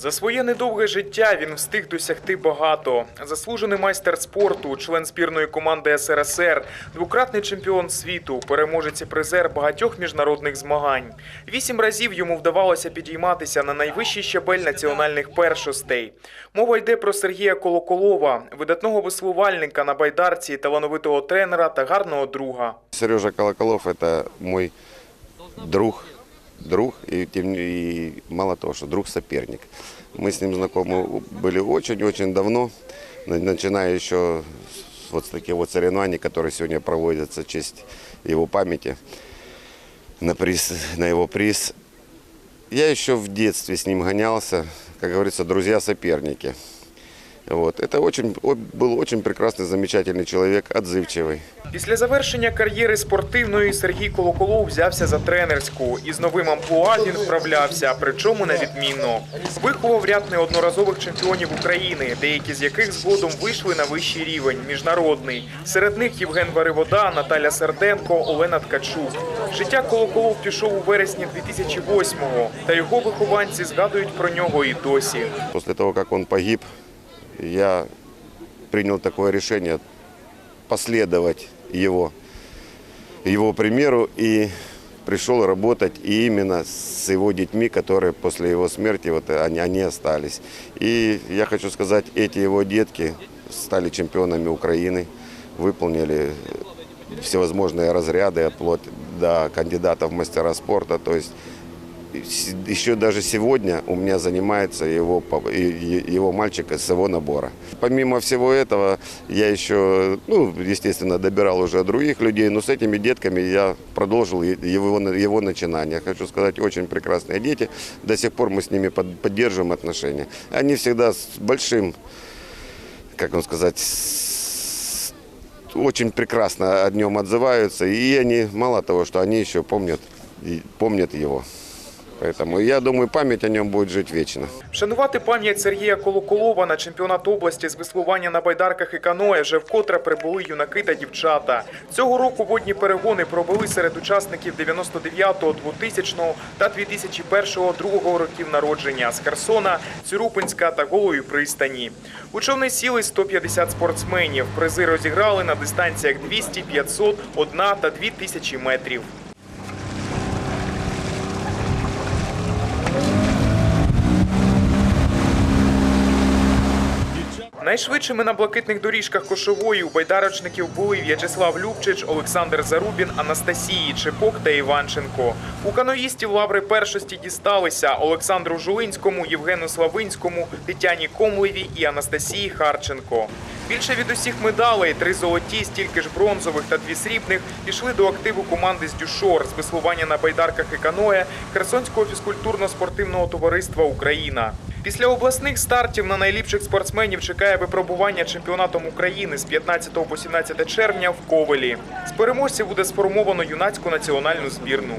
За своє недовге життя він встиг досягти багато. Заслужений майстер спорту, член збірної команди СРСР, двократний чемпіон світу, переможець і призер багатьох міжнародних змагань. Вісім разів йому вдавалося підійматися на найвищий щабель національних першостей. Мова йде про Сергія Колоколова, видатного веслувальника на байдарці, талановитого тренера та гарного друга. Сережа Колоколов – это мой друг, друг и, тем не- и мало того, что друг-соперник. Мы с ним знакомы были очень-очень давно, на- начиная еще с вот с таких вот соревнований, которые сегодня проводятся в честь его памяти, на, приз, на его приз. Я еще в детстве с ним гонялся, как говорится, друзья-соперники. Вот. Это очень, о- был очень прекрасный, замечательный человек, отзывчивый. Після завершення кар'єри спортивної Сергій Колоколов взявся за тренерську і з новим амплуа він вправлявся, причому на відмінно. Виховав ряд неодноразових чемпіонів України, деякі з яких згодом вийшли на вищий рівень міжнародний. Серед них Євген Варивода, Наталя Серденко, Олена Ткачук. Життя Колоколов пішов у вересні 2008-го, та його вихованці згадують про нього і досі. После того, как он погиб, Я принял такое решение последовать его, его примеру и пришел работать и именно с его детьми, которые после его смерти вот они, они остались. И я хочу сказать, эти его детки стали чемпионами Украины, выполнили всевозможные разряды, вплоть до кандидатов в мастера спорта. То есть еще даже сегодня у меня занимается его, его мальчик из его набора. Помимо всего этого, я еще, ну, естественно, добирал уже других людей, но с этими детками я продолжил его, его начинания. Хочу сказать, очень прекрасные дети. До сих пор мы с ними под- поддерживаем отношения. Они всегда с большим, как вам сказать, очень прекрасно о нем отзываются. И они, мало того, что они еще помнят, помнят его. Поэтому я думаю, память о нем будет жить вечно. Вшанувати пам'ять Сергія Колоколова на чемпіонат області з веслування на байдарках і каное вже вкотре прибули юнаки та дівчата. Цього року водні перегони провели серед учасників 99-го, 2000-го та 2001-го, другого років народження з Херсона, Цюрупинська та Голої пристані. У човни сіли 150 спортсменів. Призи розіграли на дистанціях 200, 500, 1 та 2000 метрів. Найшвидшими на блакитних доріжках кошової у байдарочників були В'ячеслав Любчич, Олександр Зарубін, Анастасії Чепок та Іванченко. У каноїстів лаври першості дісталися Олександру Жулинському, Євгену Славинському, Тетяні Комлеві і Анастасії Харченко. Більше від усіх медалей три золоті, стільки ж бронзових та дві срібних пішли до активу команди з Дюшор з веслування на байдарках і каное Херсонського фізкультурно-спортивного товариства Україна. Після обласних стартів на найліпших спортсменів чекає випробування чемпіонатом України з 15 по 17 червня в Ковелі. З переможців буде сформовано юнацьку національну збірну.